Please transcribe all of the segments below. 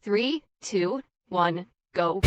Three, two, one, go.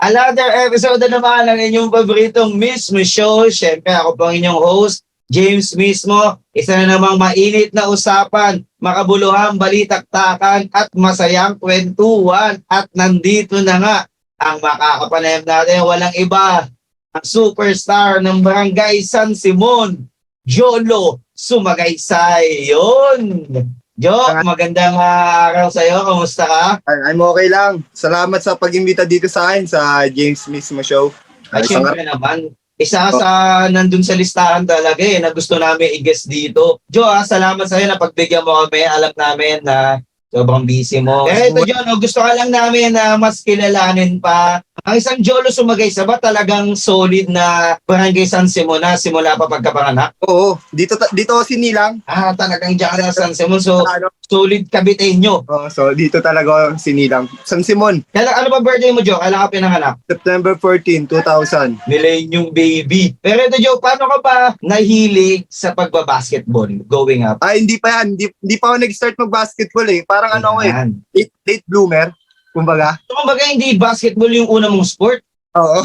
Another episode na naman ng inyong paboritong mismo show. Siyempre, ako po ang inyong host, James mismo. Isa na namang mainit na usapan, makabuluhang balitaktakan at masayang kwentuhan. At nandito na nga ang makakapanayam natin. Walang iba, ang superstar ng Barangay San Simon, Jolo Sumagaysay. Yun! Jo, magandang ah, araw sa'yo. Kamusta ka? I'm okay lang. Salamat sa pag-imbita dito sa akin sa James mismo show. Ay, syempre naman, isa ka sa nandun sa listahan talaga eh, na gusto namin i-guest dito. Jo, ah, salamat sa iyo na pagbigyan mo kami. Alam namin na sobrang busy mo. Eh, ito, John, oh, gusto ka lang namin na mas kilalanin pa. Ang isang Jolo Sumagay sa ba talagang solid na barangay San Simon na simula pa pagkapanganak? Oo, dito ta- dito sinilang. Ah, talagang dyan ka sa San Simon. So, Ano? solid kabitenyo. Oh, so dito talaga sinilang. San Simon, Kailan, ano ba birthday mo, Jo? Kailan ka pinanganak? September 14, 2000. Millennium baby. Pero ito, Joe, paano ka ba nahilig sa pagbabasketball going up? Ay, hindi pa yan. Hindi, hindi pa ako nag-start mag-basketball eh. Parang ano ako eh, late, late bloomer. Kumbaga. So, kumbaga, hindi basketball yung una mong sport. Oo.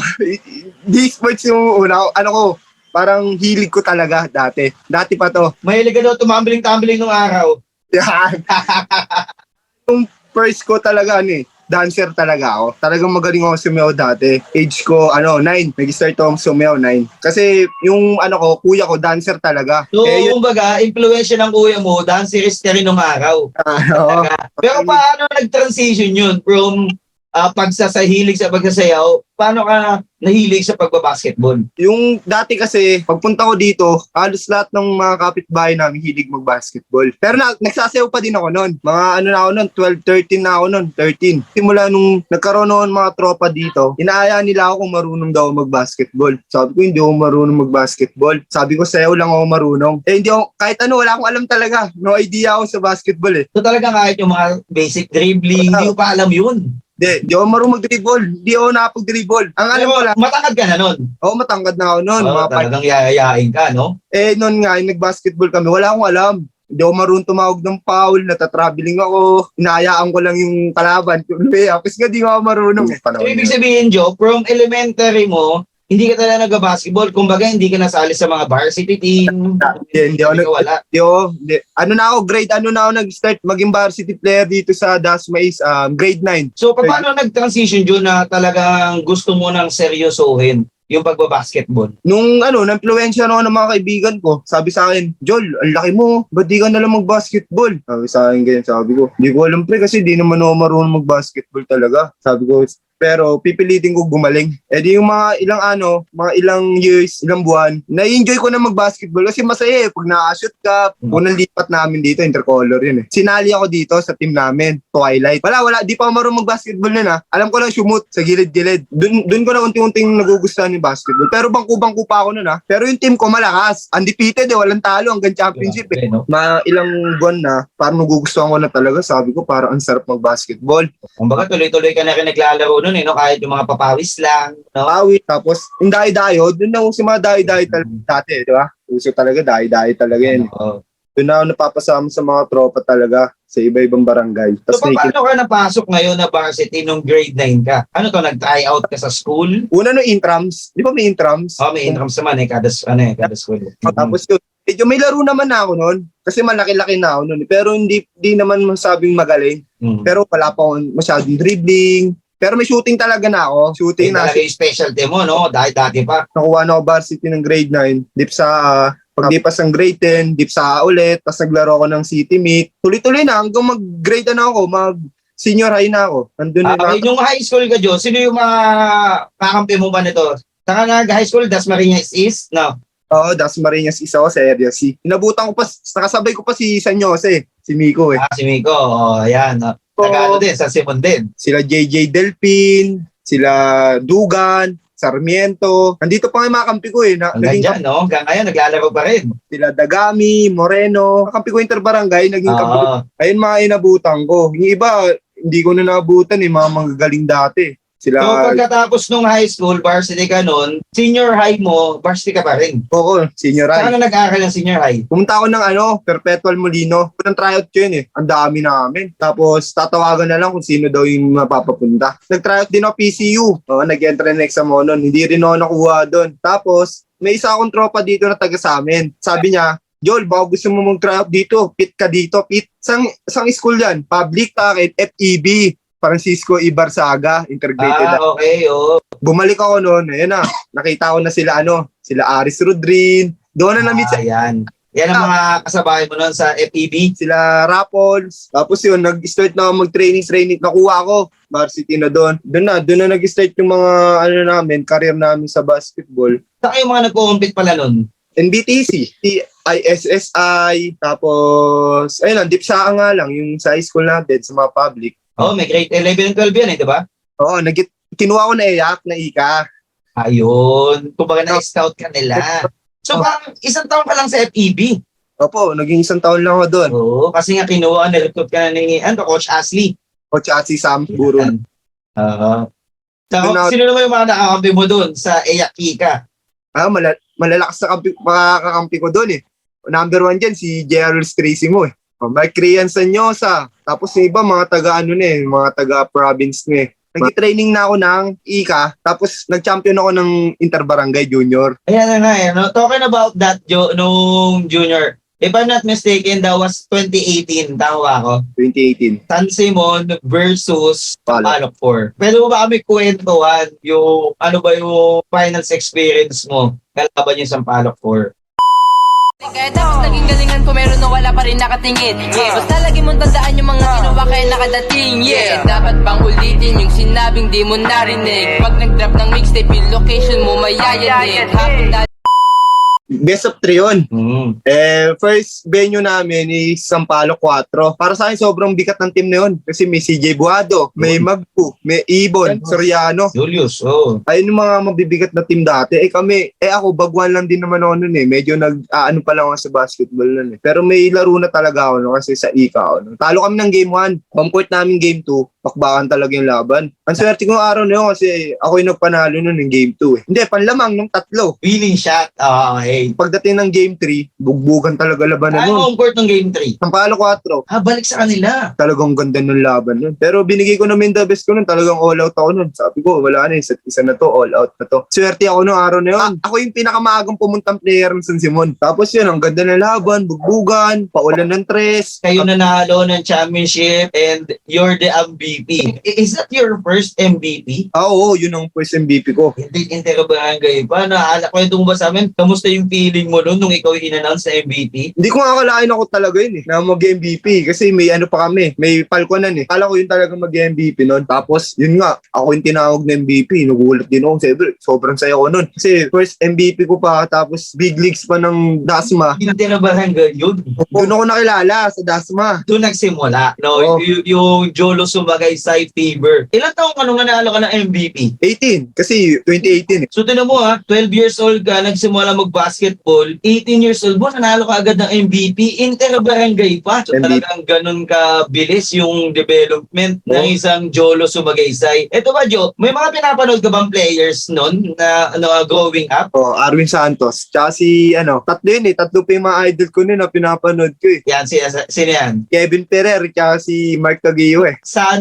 Di sports yung una. Ano ko, parang hilig ko talaga dati. Dati pa to. Mahilig ka daw tumambling-tumbling nung araw. Yan. yung first ko talaga ano eh, dancer talaga ako. Talagang magaling ako sumayaw dati. Age ko, ano, 9. Nag-start ako sumayaw, 9. Kasi yung, ano ko, kuya ko, dancer talaga. So, eh, yun, kumbaga, influensya ng kuya mo, dancerist ka rin nung araw. ano, Pero paano nag-transition yun from uh, pagsasahilig sa pagsasayaw, paano ka nahilig sa pagbabasketball? yung dati kasi, pagpunta ko dito, halos lahat ng mga kapitbahay namin hilig mag-basketball. Pero na, nagsasayaw pa din ako noon. Mga ano na ako noon, 12, 13 na ako noon, 13. Simula nung nagkaroon noon mga tropa dito, inaaya nila ako kung marunong daw mag-basketball. Sabi ko, hindi ako marunong mag-basketball. Sabi ko, sayaw lang ako marunong. Eh, hindi ako, kahit ano, wala akong alam talaga. No idea ako sa basketball eh. So, talaga kahit yung mga basic dribbling, hindi ko pa alam yun. Hindi, hindi ako marunong mag-dribble. Hindi ako nakapag-dribble. Ang alam ko lang, matangkad ka na nun. ako matangkad na ako noon. Oo, mga pa- talagang yayayain ka, no? Eh, noon nga, yung nag-basketball kami, wala akong alam. Hindi ako marunong tumawag ng foul, natatraveling ako, inaayaan ko lang yung kalaban. Tuloy, tapos nga di ako marunong. Eh, So, ibig sabihin, Joe, from elementary mo, hindi ka talaga nag-basketball. Kumbaga, hindi ka nasali sa mga varsity team. Hindi, hindi ako, nag- wala. hindi hindi. ano na ako, grade, ano na ako nag-start, maging varsity player dito sa Dasmais, um, grade 9. So, paano nag-transition, Joe, na talagang gusto mo nang seryosohin yung pagbabasketball? Nung ano, na-influensya ako ng mga kaibigan ko, sabi sa akin, Jol, ang laki mo, ba't di ka nalang mag-basketball? Sabi sa akin ganyan, sabi ko, hindi ko alam pre kasi di naman ako marunong mag-basketball talaga. Sabi ko, pero pipilitin ko gumaling. Eh di yung mga ilang ano, mga ilang years, ilang buwan, na-enjoy ko na mag-basketball kasi masaya eh. Pag na-shoot ka, Hmm. unang lipat namin dito, intercolor yun eh. Sinali ako dito sa team namin, Twilight. Wala, wala, di pa ako marunong mag-basketball nun ah. Alam ko lang shumot sa gilid-gilid. Dun, dun ko na unti-unting nagugustuhan yung basketball. Pero bangku-bangku pa ako nun ah. Pero yung team ko malakas. Undefeated eh, walang talo hanggang championship eh. Grabe, no? Ma ilang buwan na, parang nagugustuhan ko na talaga. Sabi ko, parang ang sarap mag-basketball. Kumbaga, tuloy-tuloy ka na rin naglalaro nun, eh, no? Kahit yung mga papawis lang, no? Awi, tapos yung dahi-dayo, dun na si mga dahi-dahi talaga dati, di ba? Uso talaga, dahi-dahi talaga yun. Oo. Doon na ako napapasama sa mga tropa talaga sa iba-ibang barangay. So, Tapos nakikita- paano ka napasok ngayon na varsity nung grade 9 ka? Ano to, nag-try out ka sa school? Una no intrams, di ba may intrams? Oh, may intrams naman eh, kada, ano eh, kada school. Tapos yun, medyo may laro naman na ako noon. Kasi malaki-laki na ako noon. Pero hindi, di naman masabing magaling. Mm. Pero wala pa akong masyadong dribbling. Pero may shooting talaga na ako. Shooting na. talaga yung specialty mo, no? Dahil dati pa. Nakuha na ako varsity ng grade 9. Dip sa ah, pagdipas ng grade 10, dip sa A ulit. Tapos naglaro ako ng city meet. Tuloy-tuloy na hanggang mag-grade na ako. Mag senior high na ako. Nandun na Ah, okay, yung high school ka, Joe, sino yung mga kakampi mo ba nito? Saka nag-high school, Dasmariñas East? No. Oo, Das Marinas isa ako sa area C. Inabutan ko pa, nakasabay ko pa si San Jose, si Miko eh. Ah, si Miko, oh, ayan. Oh. Taga ano din, sa Simon din. Sila JJ Delpin, sila Dugan, Sarmiento. Nandito pa nga yung mga kampi ko eh. Na, Hanggang naging dyan, no? Hanggang ngayon, naglalaro pa rin. sila Dagami, Moreno. Kampi ko interbarangay, naging kampi ko. Oo. Ayun mga inabutan ko. Yung iba, hindi ko na naabutan eh, mga manggagaling dati. Sila, So pagkatapos nung high school, varsity ka nun, senior high mo, varsity ka pa rin. oo, senior Saan high. ka nag-aaral ng senior high? Pumunta ako ng ano, Perpetual Molino. Unang tryout ko yun eh. Ang dami namin. Tapos tatawagan na lang kung sino daw yung mapapapunta. Nag-tryout din ako PCU. Oo, nag-enter na exam ako nun. Hindi rin ako nakuha doon. Tapos, may isa akong tropa dito na taga sa amin. Sabi niya, Joel, baka gusto mo mag-tryout dito. Pit ka dito. Pit. Sang, sang school yan? Public Takit, FEB. Francisco Ibarsaga, integrated. Ah, okay, oo. Bumalik ako noon, ayun na, nakita ko na sila ano, sila Aris Rodrin, doon na na-meet Ah, yan. Yan ang mga kasabahay mo nun sa FEB. sila Rapols. Tapos yun, nag-start na ako mag-training, training. Nakuha ako, varsity na doon. Doon na, doon na nag-start yung mga, ano namin, career namin sa basketball. Saan kayo mga nagko-compete pala nun? NBTC, ISSI, tapos, ayun lang, dipsaan nga lang, yung sa high school natin, sa mga public. Oh, may grade 11 and 12 yan eh, di ba? Oo, nag kinuha ko na iyak, na ika. Ayun. Kumbaga na-scout ka nila. So, parang isang taon ka lang sa FEB. Opo, naging isang taon lang ako doon. Oo. Kasi nga kinuha, na-recruit ka na ni, ano, Coach Ashley. Coach Asi Sam. Yan. Oo. So, sino naman yung mga nakakampi mo doon sa Eyakika? Ah, mala- malalakas na kampi, makakakampi ko doon eh. Number one dyan, si Gerald Stracimo eh. Oh, Mike Rian Sanyosa. Tapos yung iba, mga taga ano na eh, mga taga province na eh. Nag-training na ako ng ICA, tapos nag-champion ako ng Interbarangay Junior. Ayan na nga eh. No? Talking about that, jo, nung junior, if I'm not mistaken, that was 2018. Tama ako? 2018. San Simon versus Palo. Palok 4. Pwede mo ba kami kwentuhan yung ano ba yung finals experience mo kalaban yung Sampalok 4? Kaya tapos naging galingan ko meron o wala pa rin nakatingin. Yeah, basta lagi mong tandaan yung mga ginawa kaya nakadating Yeah, dapat bang ulitin yung sinabing di mo narinig? Pag nag-drop ng mixtape yung location mo mayayanig Hapon Best of 3 yun. Mm. Eh, first venue namin is Sampalo 4. Para sa akin, sobrang bigat ng team na yun. Kasi may CJ Buado, may Magpu, may Ibon, Soriano. Julius, oh. ayun yung mga mabibigat na team dati. Eh kami, eh ako, bagwan lang din naman ako nun eh. Medyo nag, ah, ano pa lang ako sa basketball nun eh. Pero may laro na talaga ako no, kasi sa ICA ako. No. Talo kami ng game 1. Home court namin game 2. Pakbakan talaga yung laban. Ang swerte ko ng araw na yun kasi ako yung nagpanalo nun ng game 2 eh. Hindi, panlamang nung tatlo. Winning shot. Ah, okay. Pagdating ng game 3, bugbugan talaga laban na Ano nun. home court ng game 3? Sampalo 4, Ah, balik sa kanila. talagang ganda ng laban nun. Pero binigay ko namin the best ko nun, talagang all out ako nun. Sabi ko, wala na, isa, isa na to, all out na to. Swerte ako nung araw na yun. ako yung pinakamaagang pumuntang player ng San Simon. Tapos yun, ang ganda ng laban, bugbugan, paulan ng tres. Kayo nanalo ng championship and you're the MVP. Is that your first MVP? Ah, oo, yun ang first MVP ko. Hindi, interbarangay pa. Naala ko yung ba sa amin, kamusta yung feeling mo noon nung ikaw yung in-announce na MVP? Hindi ko akalain ako talaga yun eh, na mag-MVP. Kasi may ano pa kami, may palkonan eh. Kala ko yun talaga mag-MVP noon. Tapos, yun nga, ako yung tinawag na MVP. Nagulat din ako. Siyempre, sobrang saya ko noon. Kasi first MVP ko pa, tapos big leagues pa ng Dasma. Interbarangay yun. Doon ako nakilala sa Dasma. Doon nagsimula. No, Oo. y- yung Jolo Sumagay Side Fever. Ilang taong ka nung nanalo ka ng MVP? 18. Kasi 2018 eh. So tinan mo ha, 12 years old ka, nagsimula mag-basketball, 18 years old mo, nanalo ka agad ng MVP, interbarangay pa. So MVP. talagang ganun ka bilis yung development ng Oo. isang Jolo Sumagaysay. Ito ba Jo, may mga pinapanood ka bang players nun na ano, growing up? Oh, Arwin Santos. Tsaka si, ano, tatlo yun eh. Tatlo pa yung mga idol ko nun na pinapanood ko eh. Yan, sino, sino yan? Kevin Ferrer, tsaka si Mark Taguio eh.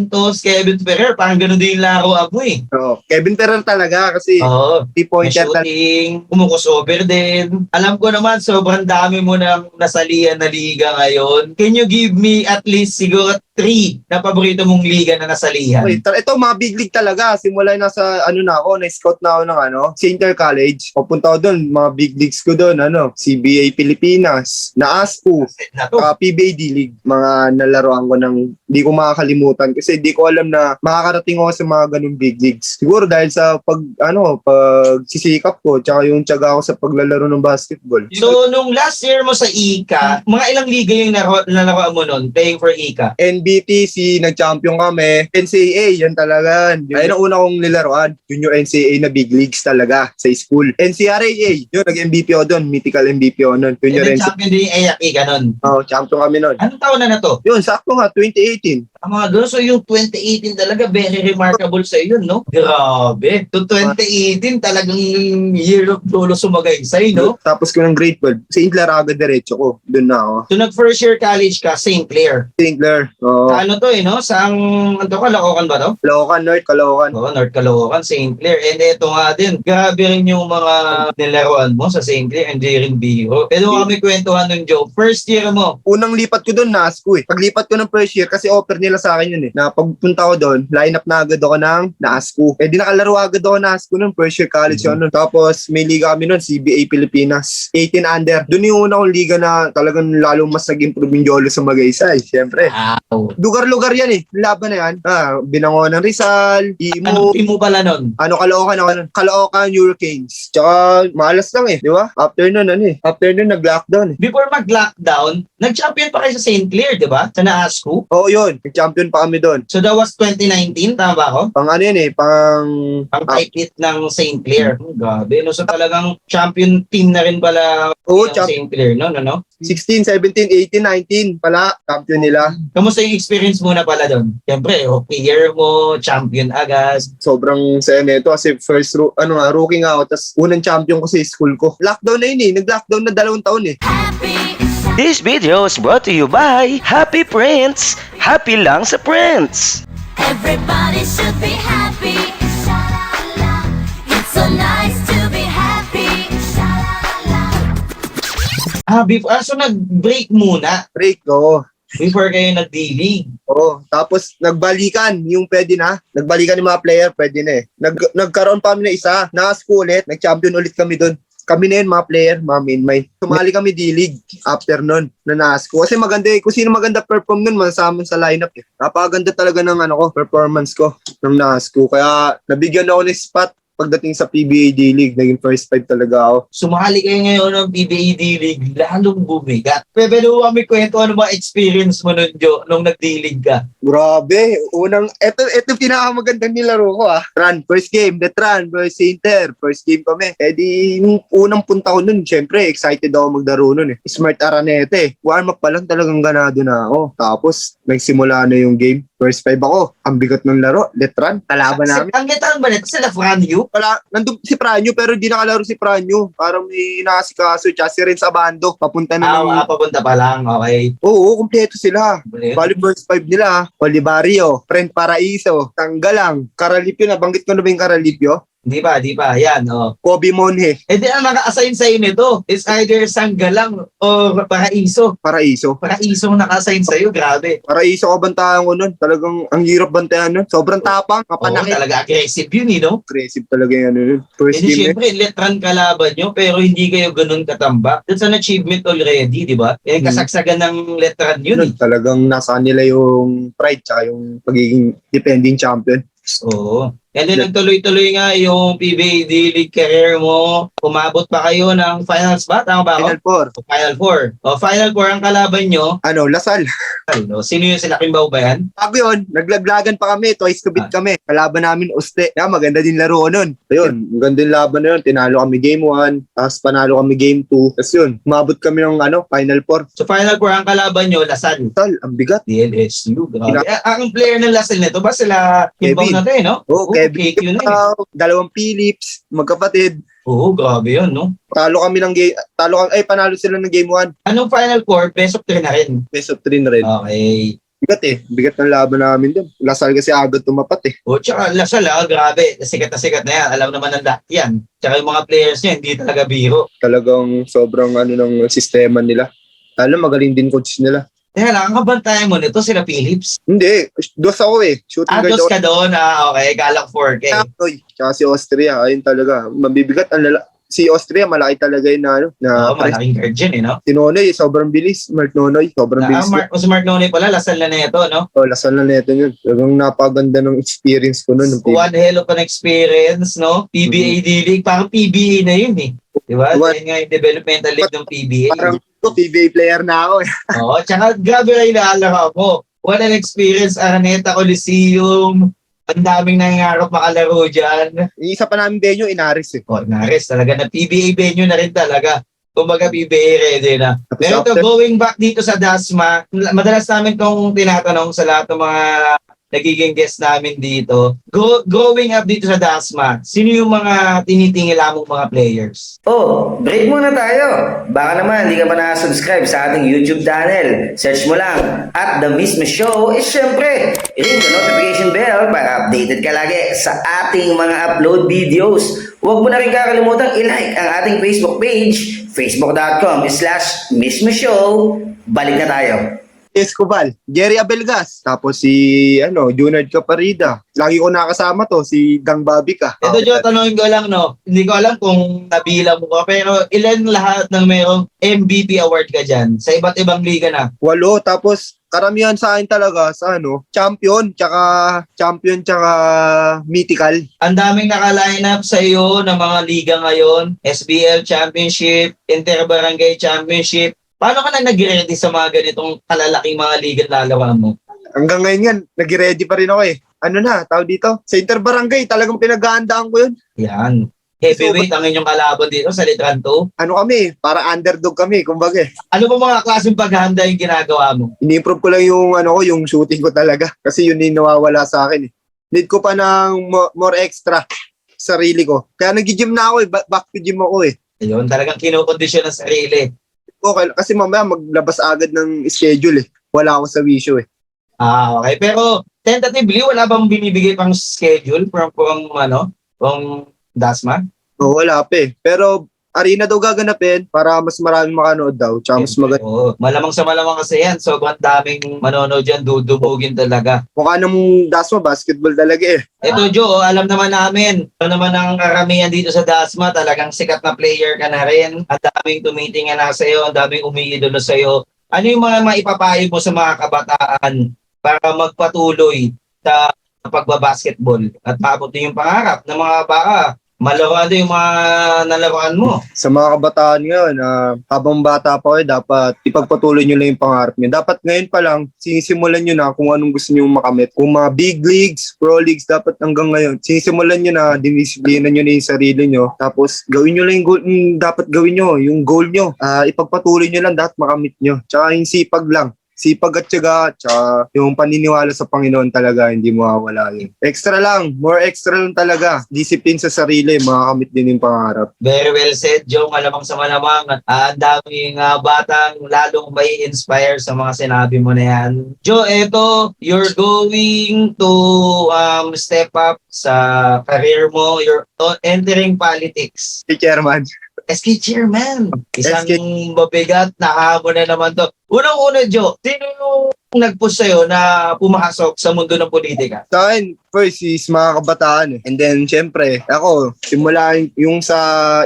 Santos, Kevin Ferrer, parang ganun din yung laro mo eh. Oo. Kevin Ferrer talaga kasi Oo. Three-pointer talaga. shooting, kumukusover din. Alam ko naman, sobrang dami mo nang nasalihan na liga ngayon. Can you give me at least siguro three na paborito mong liga na nasalihan? Tar- ito mga big league talaga. Simula nasa ano na ako, na-scout na ako ng ano, Center College. Papunta ako doon, mga big leagues ko doon, ano, CBA Pilipinas, na ASPU, Na uh, PBA D-League, mga nalaroan ko ng di ko makakalimutan kasi di ko alam na makakarating ako sa mga ganung big leagues. Siguro dahil sa pag, ano, pag sisikap ko, tsaka yung tiyaga ko sa paglalaro ng basketball. So, nung last year mo sa ICA, mga ilang liga yung naro- nalaroan mo nun, playing for ICA? NBTC, nag-champion kami. NCAA, yan talaga. Ayun ang una kong nilaruan. Junior NCAA na big leagues talaga sa school. NCRAA, yun, nag-MVP ako doon. Mythical MVP ako noon. And Junior then NCAA. champion din yung EYAC ICA nun. Oh, champion kami noon. Anong taon na na to? Yun, sakto nga, 2018. Ang mga ganun. So yung 2018 talaga, very remarkable sa yun, no? Grabe. To 2018, talagang year of Lolo Sumagaysay, no? Tapos ko ng grade 12, St. Clair agad diretso ko. Doon na ako. So nag first year college ka, St. Clair. St. Clair. Oo. Sa ano to eh, no? Sa ang, ano to, Caloocan ba to? Caloocan, North Caloocan. Oo, North Caloocan, St. Clair. And ito nga din, grabe rin yung mga nilaruan mo sa St. Clair, hindi rin biro. Pero kami kwentuhan nun, Joe. First year mo, Unang lipat ko doon, NASCO eh. Paglipat ko ng first year, kasi offer nila sa akin yun eh. Na pagpunta ko doon, line up na agad ako ng NASCO. Eh di nakalaro agad ako NASCO noon, first year college yun nun. Tapos may liga kami noon, CBA Pilipinas. 18 under. Doon yung una kong liga na talagang lalong mas nag-improve yung Jolo sa Magaysay. Siyempre. wow. Lugar-lugar yan eh. Laban na yan. Ah, Binango ng Rizal, Imo, Anong team mo pala nun? ano, Caloocan ako nun. Caloocan, Hurricanes. Tsaka, malas lang eh. Di ba? After nun, ano eh. After nun, nag-lockdown eh. Before mag-lockdown, nag-champion pa kayo sa St. Clair, di ba? Sa Naasco. Oo, yun. Nag-champion pa kami doon. So that was 2019, tama ba ako? Pang ano yun eh, pang... Ang Ah, knit ng St. Clair. Hmm, grabe. No? So talagang champion team na rin pala Oo, yung champ- St. Clair, no? no, no? 16, 17, 18, 19 pala, champion nila. Kamusta yung experience muna pala doon? Siyempre, okay year mo, champion agad. Sobrang saya nito kasi first, ro- ano nga, rookie nga ako, tapos unang champion ko sa school ko. Lockdown na yun eh, nag-lockdown na dalawang taon eh. This video is brought to you by Happy Prince. Happy lang sa Prince. Everybody should be happy. Ah, before, ah, so nag-break muna Break ko. before kayo nag-D-League. Oo. Tapos nagbalikan yung pwede na. Nagbalikan yung mga player, pwede na eh. Nag, nagkaroon pa kami na isa, na-school ulit, nag-champion ulit kami doon. Kami na yun, mga player, mga main main. Sumali kami D-League after nun, na na-school. Kasi maganda eh, kung sino maganda perform nun, masama sa lineup eh. Napakaganda talaga ng ano ko, performance ko ng na-school. Kaya nabigyan ako ng spot pagdating sa PBA D-League. Naging first five talaga ako. Sumali kayo ngayon ng PBA D-League, lalong bumigat. Pero kami kwento ano ba experience mo nun, Jo, nung nag-D-League ka? Grabe, unang, eto, eto pinakamagandang nilaro ko ah. Run, first game, Detran versus Inter, first game kami. Eh di, unang punta ko nun, syempre, excited ako maglaro nun eh. Smart Aranete, warm up pa lang talagang ganado na ako. Tapos, nagsimula na yung game. First five ako, ang bigat ng laro, Detran, kalaban namin. Ang letal ba nito? Sila Franyu? Wala, nandun si Pranyo pero di nakalaro si Pranyo. Parang may inaasikaso, tsaka si Renz Abando, papunta na Ah, ng... ah, papunta pa lang. Okay. Oo, kumpleto sila. Bali first five nila, Olivario, Friend Paraiso, Tanggalang, Karalipyo, nabanggit ko na ba yung Karalipyo? Di pa, di pa. Yan, oh. Kobe Monhe, Eh di, ang naka-assign sa'yo nito is either Sanggalang or Paraiso. Paraiso. Paraiso ang naka-assign sa'yo. Grabe. Paraiso ko bantayan ko nun. Talagang ang hirap bantayan nun. Sobrang tapang, Oo, kapanakit. talaga aggressive yun, eh, no? Aggressive talaga yan nun. First Hindi, game na syempre, letran kalaban nyo, pero hindi kayo ganun katamba. That's an achievement already, di ba? Eh, Hmm. kasagsagan ng letran yun, yun. eh. Talagang nasa kanila yung pride tsaka yung pagiging defending champion. Oo. And then, nagtuloy-tuloy nga yung PBA D-League career mo. Umabot pa kayo ng finals ba? Tama ba ako? Final four. O, Final Four. O, Final Four ang kalaban nyo. Ano, Lasal. Ano, sino yung sila Kimbaw ba yan? Bago yun, naglaglagan pa kami, twice to beat Ah. kami. Kalaban namin Uste. Kaya maganda din laro nun. So yun, maganda yung laban na yun. Tinalo kami game 1, tapos panalo kami game 2. Tapos yun, umabot kami ng ano, final 4. So, Final Four ang kalaban nyo, Lasal. Tal, ang bigat. DLSU. Grabe. Kina- Eh, ang player ng Lasal nito ba sila Kimbaw Kevin. na to eh, no? Oo, Kevin. KQ na eh. Dalawang Philips, magkapatid. Oo, grabe yun, no? Talo kami ng game, talo kami, ay panalo sila ng game 1. Anong Final Four? Best of three na rin. Best of 3 na rin. Okay. Bigat eh, bigat ng laban namin dun. Lasal kasi agad tumapat eh. O, tsaka Lasal, ah, grabe. Sikat na sikat na yan. Alam naman ng lahat yan. Tsaka yung mga players niya, hindi talaga biro. Talagang sobrang ano ng sistema nila. Alam, magaling din coach nila. Kaya lang, ang kabantayan mo nito, sila Philips. Hindi, dos ako eh. Shooting Ah, dos ka doon. Ah, okay. Kalak 4K. Oy, tsaka si Austria, ayun talaga. Mabibigat ang lala- Si Austria, malaki talaga yun na ano. Na Oo, malaking guard yun, eh, no? Si Nonoy, sobrang bilis. Mark Nonoy, sobrang Ah, bilis. Mark, si Mark Noney pala, Lasal na ito, no? Oh, lasal na neto yun. Talagang napaganda ng experience ko noon. One hell of an experience, no? PBA D-League, parang PBA na yun, eh. Di ba? Dahil nga yung developmental league ng PBA. Parang ko, PBA player na ako. Oo, tsaka grabe rin inaalala mo. What an experience, Araneta Coliseum. Ang daming nangangarap makalaro dyan. Yung isa pa namin venue, Inaris eh. O, nares talaga na PBA venue na rin talaga. Kumbaga PBA ready na. Pero after- going back dito sa Dasma, madalas namin itong tinatanong sa lahat ng mga nagiging guest namin dito. Go, growing up dito sa Dasma, sino yung mga tinitingala mong mga players? Oh, break muna tayo. Baka naman hindi ka pa na-subscribe sa ating YouTube channel. Search mo lang at The Mismo Show. Eh syempre, ring the notification bell para updated ka lagi sa ating mga upload videos. Huwag mo na rin kakalimutang i-like ang ating Facebook page, facebook.com slash Mismo Show. Balik na tayo. Escobar, Jerry Abelgas, tapos si ano, Junard Caparida. Lagi ko nakasama to, si Gang Bobby ka. Ito, Joe, tanongin ko lang, no? Hindi ko alam kung nabilang mo ka, pero ilan lahat ng mayroong MVP award ka dyan sa iba't ibang liga na? Walo, tapos karamihan sa akin talaga sa ano, champion, tsaka champion, tsaka mythical. Ang daming naka-line up sa iyo ng mga liga ngayon, SBL Championship, Inter-Barangay Championship. Paano ka na nag-ready sa mga ganitong kalalaking mga liga lalawan mo? Hanggang ngayon yan, nag-ready pa rin ako eh. Ano na, tawag dito? Sa Interbarangay, talagang pinag-aandaan ko yun. Yan. Heavyweight ang inyong kalaban dito sa Litran 2. Ano kami, para underdog kami, kumbaga eh. Ano ba mga klaseng paghahanda yung ginagawa mo? Ini-improve ko lang yung ano ko, yung shooting ko talaga. Kasi yun yung nawawala sa akin eh. Need ko pa ng mo- more extra sa sarili ko. Kaya nag-gym na ako eh. Ba- Back to gym ako eh. Ayun, talagang kinokondisyon ng sarili. Okay, kasi mamaya maglabas agad ng schedule eh. Wala ako sa wisyo eh. Ah, okay. Pero tentatively, wala bang binibigay pang schedule from, from ano, from Dasma? Oo, wala pa eh. Pero arena daw gaganapin para mas maraming makanood daw. Tsaka mas maganda. Oo. Malamang sa malamang kasi yan. Sobrang daming manonood dyan. Dudubugin talaga. Mukha ng Dasma, basketball talaga eh. Ito, Joe, alam naman namin. Ano naman ang karamihan dito sa Dasma, talagang sikat na player ka na rin. Ang daming tumitingin na sa'yo, ang daming umiidolo sa'yo. Ano yung mga maipapayo mo sa mga kabataan para magpatuloy sa pagbabasketball at maabot din yung pangarap ng mga baka malaruan din yung mga nalaruan mo. Sa mga kabataan ngayon, ah, habang bata pa kayo, dapat ipagpatuloy nyo lang yung pangarap nyo. Dapat ngayon pa lang, sinisimulan nyo na kung anong gusto nyo makamit. Kung mga big leagues, pro leagues, dapat hanggang ngayon, sinisimulan nyo na, dinisiplina nyo na yung sarili nyo. Tapos, gawin nyo lang yung goal, yung dapat gawin nyo, yung goal nyo. Ah, ipagpatuloy nyo lang, dapat makamit nyo. Tsaka yung sipag lang. Sipag at tiyaga, tsaka yung paniniwala sa Panginoon talaga, hindi mawawala yun. Extra lang, more extra lang talaga. Discipline sa sarili, makakamit din yung pangarap. Very well said, Joe. Malamang sa malamang. Ah, ang daming ah, batang lalong may inspire sa mga sinabi mo na yan. Joe, eto, you're going to um, step up sa career mo. You're uh, entering politics. Si Chairman. SK Chairman. Isang SK. mabigat na hamon na naman to. Unang-una, Joe, sino yung nag-push sa'yo na pumasok sa mundo ng politika? Sa akin, first is mga kabataan eh. And then, syempre, ako, simula yung sa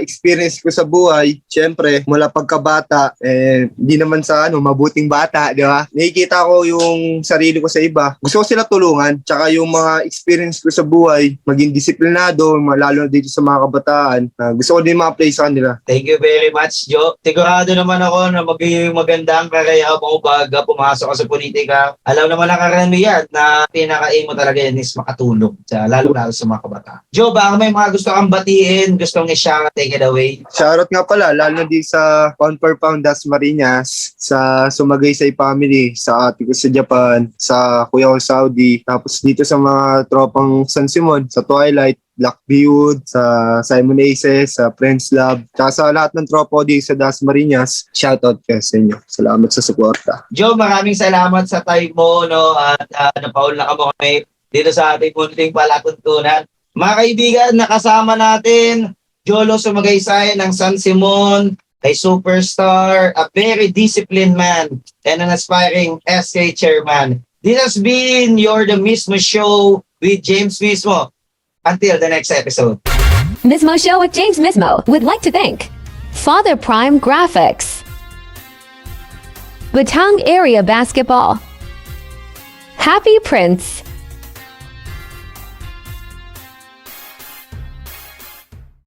experience ko sa buhay, syempre, mula pagkabata, eh, di naman sa ano, mabuting bata, di ba? Nakikita ko yung sarili ko sa iba. Gusto ko sila tulungan, tsaka yung mga experience ko sa buhay, maging disiplinado, lalo na dito sa mga kabataan, ah, gusto ko din ma-apply sa kanila. Thank you very much, Joe. Sigurado naman ako na magiging magandang karera mo pag uh, pumasok ka sa politika. Alam naman ng karamihan na pinaka-aim mo talaga yan is makatulong, sa, lalo lalo sa mga kabata. Joe, baka may mga gusto kang batiin, gustong i-shout, take it away. Shoutout nga pala, lalo di sa Pound per Pound Das Marinas, sa Sumagay Say Family, sa ate ko sa Japan, sa kuya ko sa Saudi, tapos dito sa mga tropang San Simon, sa Twilight, Black Beard, sa Simon Aces, sa Friends Lab, tsaka sa lahat ng tropa ko dito sa Das Marinas, shoutout kayo sa inyo. Salamat sa suporta. Joe, maraming salamat sa time mo, no, at uh, napaul na ka mo kami dito sa ating munting palatuntunan. Mga kaibigan, nakasama natin, Jolo Sumagaysay ng San Simon, a superstar, a very disciplined man, and an aspiring SK chairman. This has been your The Mismo Show with James Mismo. Until the next episode. Mismo Show with James Mismo would like to thank Father Prime Graphics, Batang Area Basketball, Happy Prince,